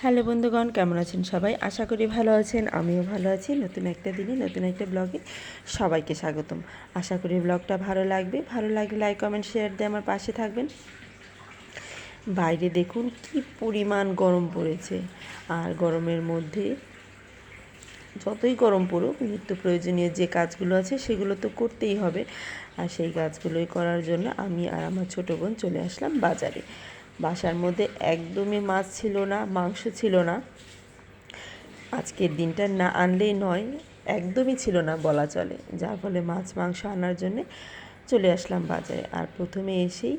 Hello বন্ধুগণ, কেমন আছেন সবাই? আশা করি ভালো আছেন, আমিও ভালো আছি। নতুন একটা দিনে, নতুন একটা ব্লগে সবাইকে স্বাগতম। আশা করি ব্লগটা ভালো লাগবে। ভালো লাগলে লাইক কমেন্ট শেয়ার দিয়ে আমার পাশে থাকবেন। বাইরে দেখুন কি পরিমাণ গরম পড়েছে। আর গরমের মধ্যে যতই গরম পড়ুক, নিত্য প্রয়োজনীয় যে কাজগুলো আছে, সেগুলো তো করতেই হবে। আর সেই কাজগুলোই করার জন্য আমি আর আমার ছোটো বোন চলে আসলাম বাজারে। বাসার মধ্যে একদমই মাছ ছিল না, মাংস ছিল না। আজকের দিনটা না আনলেই নয়, একদমই ছিল না বলা চলে। যার ফলে মাছ, মাংস আনার জন্যে চলে আসলাম বাজারে। আর প্রথমে এসেই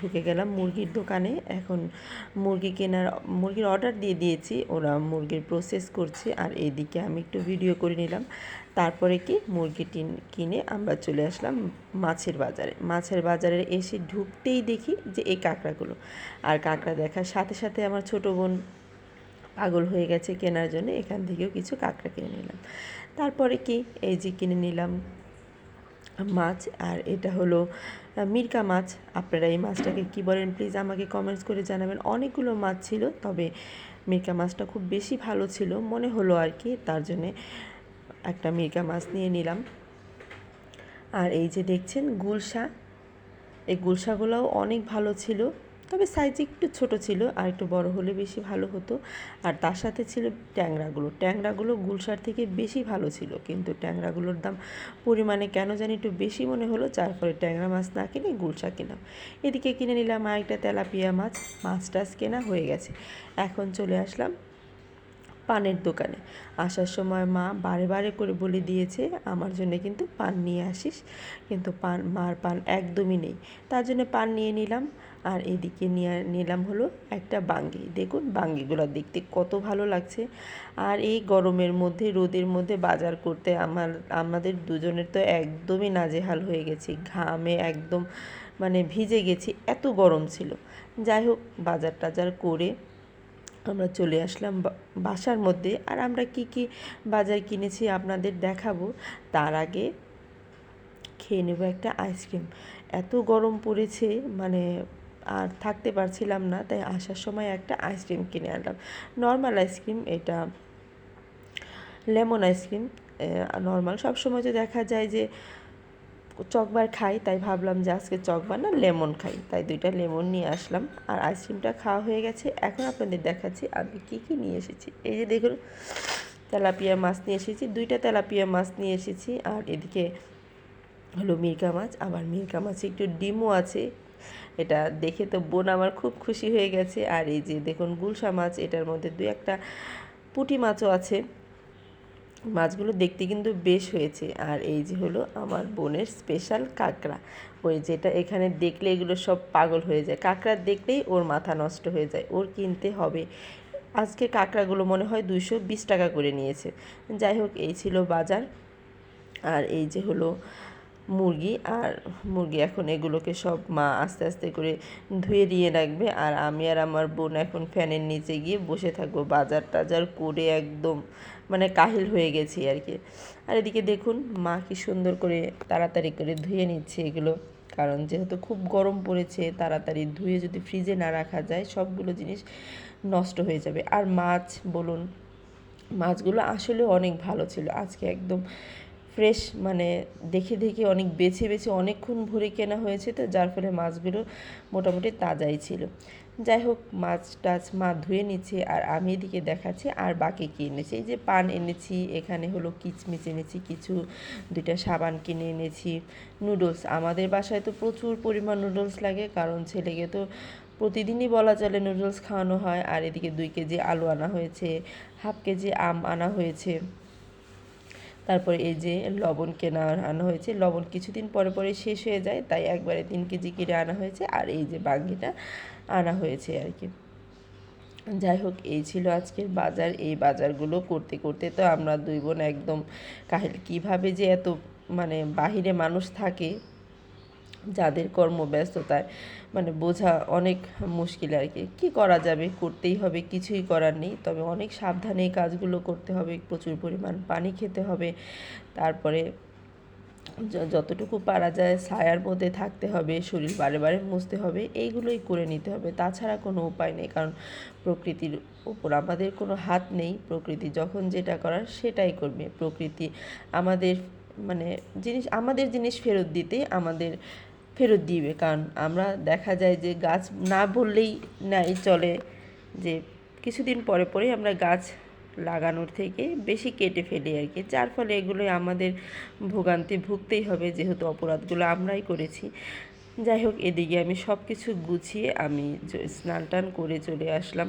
ঢুকে গেলাম মুরগির দোকানে। এখন মুরগি কেনার, মুরগির অর্ডার দিয়ে দিয়েছি। ওরা মুরগির প্রসেস করছে। আর এদিকে আমি একটু ভিডিও করে নিলাম। তারপরে কি মুরগি টিন কিনে আমরা চলে আসলাম মাছের বাজারে। মাছের বাজারে এসে ঢুকতেই দেখি যে এই কাঁকড়াগুলো। আর কাঁকড়া দেখার সাথে সাথে আমার ছোটো বোন পাগল হয়ে গেছে কেনার জন্য, এখান থেকেও কিছু কাঁকড়া কিনে নিলাম। তারপরে কি এই যে কিনে নিলাম মাছ, আর এটা হলো মিরকা মাছ। আপনারা এই মাছটাকে কী বলেন প্লিজ আমাকে কমেন্টস করে জানাবেন। অনেকগুলো মাছ ছিল, তবে মিরকা মাছটা খুব বেশি ভালো ছিল। মনে হলো আর কি তার জন্যে একটা মিরকা মাছ নিয়ে নিলাম। আর এই যে দেখছেন গুলশা, এই গুলশাগুলোও অনেক ভালো ছিল, তবে সাইজ একটু ছোট ছিল আর একটু বড় হলে বেশি ভালো হতো। আর তার সাথে ছিল ট্যাংরাগুলো। ট্যাংরাগুলো গুলশার থেকে বেশি ভালো ছিল, কিন্তু ট্যাংরাগুলোর দাম পরিমাণে কেন জানি একটু বেশি মনে হলো, যার ফলে ট্যাংরা মাছ না কিনে গুলশা কিনলাম। এদিকে কিনে নিলাম আরেকটা তেলাপিয়া মাছ মাছ টাছ কেনা হয়ে গেছে। এখন চলে আসলাম পানের দোকানে। আসার সময় মা বারে বারে করে বলে দিয়েছে, আমার জন্য কিন্তু পান নিয়ে আসিস। কিন্তু পান, মার পান একদমই নেই। তার জন্য পান নিয়ে নিলাম। আর এদিকে নিয়ে, নিলাম হলো একটা বাঙ্গি। দেখুন বাঙ্গিগুলো দেখতে কত ভালো লাগছে। আর এই গরমের মধ্যে, রোদের মধ্যে বাজার করতে আমার, আমাদের দুজনের তো একদমই নাজেহাল হয়ে গেছি। ঘামে একদম মানে ভিজে গেছি। এত গরম ছিল। যাই হোক, বাজার টাজার করে আমরা চলে আসলাম বাসার মধ্যে। আর আমরা কি কি বাজার কিনেছি আপনাদের দেখাবো। তার আগে খেয়ে নেব একটা আইসক্রিম। এত গরম পড়েছে মানে আর থাকতে পারছিলাম না, তাই আসার সময় একটা আইসক্রিম কিনে আনলাম। নর্মাল আইসক্রিম এটা, লেমন আইসক্রিম নর্মাল। সবসময় তো দেখা যায় যে চকবার খাই, তাই ভাবলাম যে আজকে চকবার না, লেমন খাই। তাই দুইটা লেমন নিয়ে আসলাম। আর আইসক্রিমটা খাওয়া হয়ে গেছে। এখন আপনাদের দেখাচ্ছি আমি কি কি নিয়ে এসেছি। এই যে দেখুন, তেলাপিয়া মাছ নিয়ে এসেছি। দুইটা তেলাপিয়া মাছ নিয়ে এসেছি। আর এদিকে হলো মিরকা মাছ। আবার মিরকা মাছে একটু ডিমও আছে। এটা দেখে তো বোন আমার খুব খুশি হয়ে গেছে। আর এই যে দেখুন, গুলশা মাছ, এটার মধ্যে দুই একটা পুঁটি মাছও আছে। মাছগুলো দেখতে কিন্তু বেশ হয়েছে। আর এই যে হলো আমার বোনের স্পেশাল কাঁকড়া। ওই যেটা এখানে দেখলে এগুলো সব পাগল হয়ে যায়। কাঁকড়া দেখলেই ওর মাথা নষ্ট হয়ে যায়। ওর কিনতে হবে। আজকে কাঁকড়াগুলো মনে হয় দুশো বিশ টাকা করে নিয়েছে। যাই হোক, এই ছিল বাজার। আর এই যে হলো মুরগি আর মুরগি এখন এগুলোকে সব মা আস্তে আস্তে করে ধুয়ে দিয়ে রাখবে। আর আমি আর আমার বোন এখন ফ্যানের নিচে গিয়ে বসে থাকব। বাজার টাজার করে একদম মানে কাহিল হয়ে গেছি আর কি। আর এদিকে দেখুন, মা কি সুন্দর করে তাড়াতাড়ি করে ধুয়ে নিচ্ছে এগুলো। কারণ যেহেতু খুব গরম পড়েছে, তাড়াতাড়ি ধুয়ে যদি ফ্রিজে না রাখা যায়, সবগুলো জিনিস নষ্ট হয়ে যাবে। আর মাছ, বলুন, মাছগুলো আসলে অনেক ভালো ছিল। আজকে একদম ফ্রেশ মানে দেখে দেখে অনেক বেছে বেছে অনেকক্ষণ ভরে কেনা হয়েছে, তো যার ফলে মাছগুলো মোটামুটি তাজাই ছিল। যাই হোক, মাছ টাছ মা ধুয়ে নিচ্ছে আর আমি এদিকে দেখাচ্ছি আর বাকি কী এনেছি। এই যে পান এনেছি, এখানে হলো কিচমিচ এনেছি, কিছু দুইটা সাবান কিনে এনেছি, নুডলস। আমাদের বাসায় তো প্রচুর পরিমাণ নুডলস লাগে, কারণ ছেলেকে তো প্রতিদিনই বলা চলে নুডলস খাওয়ানো হয়। আর এদিকে দুই কেজি আলু আনা হয়েছে, হাফ কেজি আম আনা হয়েছে। তারপরে এই যে লবণ কেনা আনা হয়েছে, লবণ কিছুদিন পরে পরে শেষ হয়ে যায়, তাই একবারে তিন কেজি কিনে আনা হয়েছে, আর এই যে বাঙ্গিটা আনা হয়েছে আর কি। যাই হোক, এই ছিল আজকের বাজার, এই বাজারগুলো করতে করতে তো আমরা দুই বোন একদম কাহিল, কীভাবে যে এত মানে বাহিরে মানুষ থাকে যাদের কর্মব্যস্ততায় মানে বোঝা অনেক মুশকিল আর কি। কী করা যাবে? করতেই হবে, কিছুই করার নেই। তবে অনেক সাবধানে এই কাজগুলো করতে হবে, প্রচুর পরিমাণ পানি খেতে হবে। তারপরে যতটুকু পারা যায় ছায়ার মধ্যে থাকতে হবে, শরীর বারে বারে মুছতে হবে, এইগুলোই করে নিতে হবে। তাছাড়া কোনো উপায় নেই, কারণ প্রকৃতির উপর আমাদের কোনো হাত নেই। প্রকৃতি যখন যেটা করার সেটাই করবে। প্রকৃতি আমাদের মানে জিনিস, আমাদের জিনিস ফেরত দিতে আমাদের ফেরত দিবে। কারণ আমরা দেখা যায় যে গাছ না বললেই নাই চলে যে কিছুদিন পরে পরেই আমরা গাছ লাগানোর থেকে বেশি কেটে ফেলি আর কি। যার ফলে এগুলো আমাদের ভোগান্তি ভুগতেই হবে যেহেতু অপরাধগুলো আমরাই করেছি। যাই হোক, এদিকে আমি সব কিছু গুছিয়ে আমি স্নান টান করে চলে আসলাম।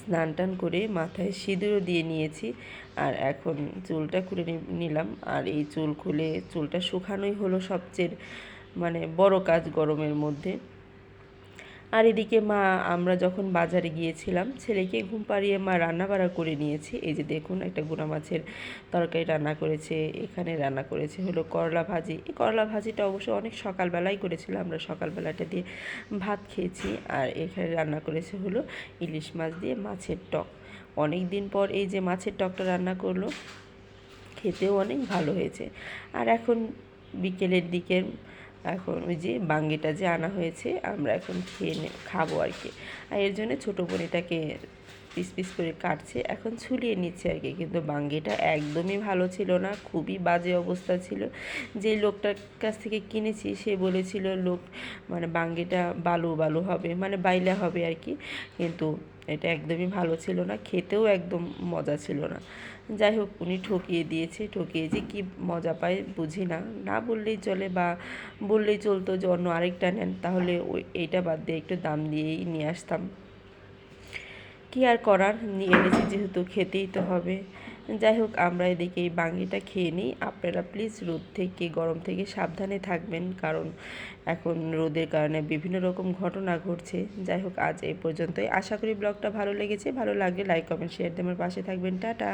স্নান টান করে মাথায় সিঁদুরও দিয়ে নিয়েছি আর এখন চুলটা খুলে নিলাম। আর এই চুল খুলে, চুলটা শুকানোই হলো সবচেয়ে মানে বড় কাজ গরমের মধ্যে। আর এদিকে মা, আমরা যখন বাজারে গিয়েছিলাম, ছেলেকে ঘুম পাড়িয়ে মা রান্না বাড়া করে নিয়েছে। এই যে দেখুন, একটা গুনা মাছের তরকারি রান্না করেছে, এখানে রান্না করেছে, হলো করলা ভাজি। এই করলা ভাজিটা অবশ্য অনেক সকালবেলাই করেছিল, আমরা সকালবেলাটা দিয়ে ভাত খেয়েছি। আর এখানে রান্না করেছে হলো ইলিশ মাছ দিয়ে মাছের টক। অনেক দিন পর এই যে মাছের টকটা রান্না করল, খেতেও অনেক ভালো হয়েছে। আর এখন বিকেলের দিকে এখন ওই যে বাঙ্গিটা যে আনা হয়েছে, আমরা এখন খেয়ে খাব আর কি। আর এর জন্য ছোটো বোনিটাকে পিস পিস করে কাটছে, এখন ছুলিয়ে নিচ্ছে আর কি। কিন্তু বাঙ্গিটা একদমই ভালো ছিল না, খুবই বাজে অবস্থা ছিল। যে লোকটার কাছ থেকে কিনেছি, সে বলেছিল, লোক মানে বাঙ্গিটা বালু বালু হবে মানে বাইলা হবে আর কি। কিন্তু এটা একদমই ভালো ছিল না, খেতেও একদম মজা ছিল না। যাই হোক, উনি ঠকিয়ে দিয়েছে, ঠকিয়ে যে কী মজা পায় বুঝি না। না বললেই চলে বা বললেই চলতো যে অন্য আরেকটা নেন, তাহলে ওই এইটা বাদ দিয়ে একটু দাম দিয়েই নিয়ে আসতাম। কি আর করার? নিয়ে এনেছি যেহেতু খেতেই তো হবে। যাই হোক, আমরা এদিকে এই বাঙ্গিটা খেয়ে নিই। আপনারা প্লিজ রোদ থেকে, গরম থেকে সাবধানে থাকবেন, কারণ এখন রোদের কারণে বিভিন্ন রকম ঘটনা ঘটছে। যাই হোক, আজ এই পর্যন্তই। আশা করি ব্লগটা ভালো লেগেছে। ভালো লাগলে লাইক কমেন্ট শেয়ার দিয়ে আমার পাশে থাকবেন। টাটা!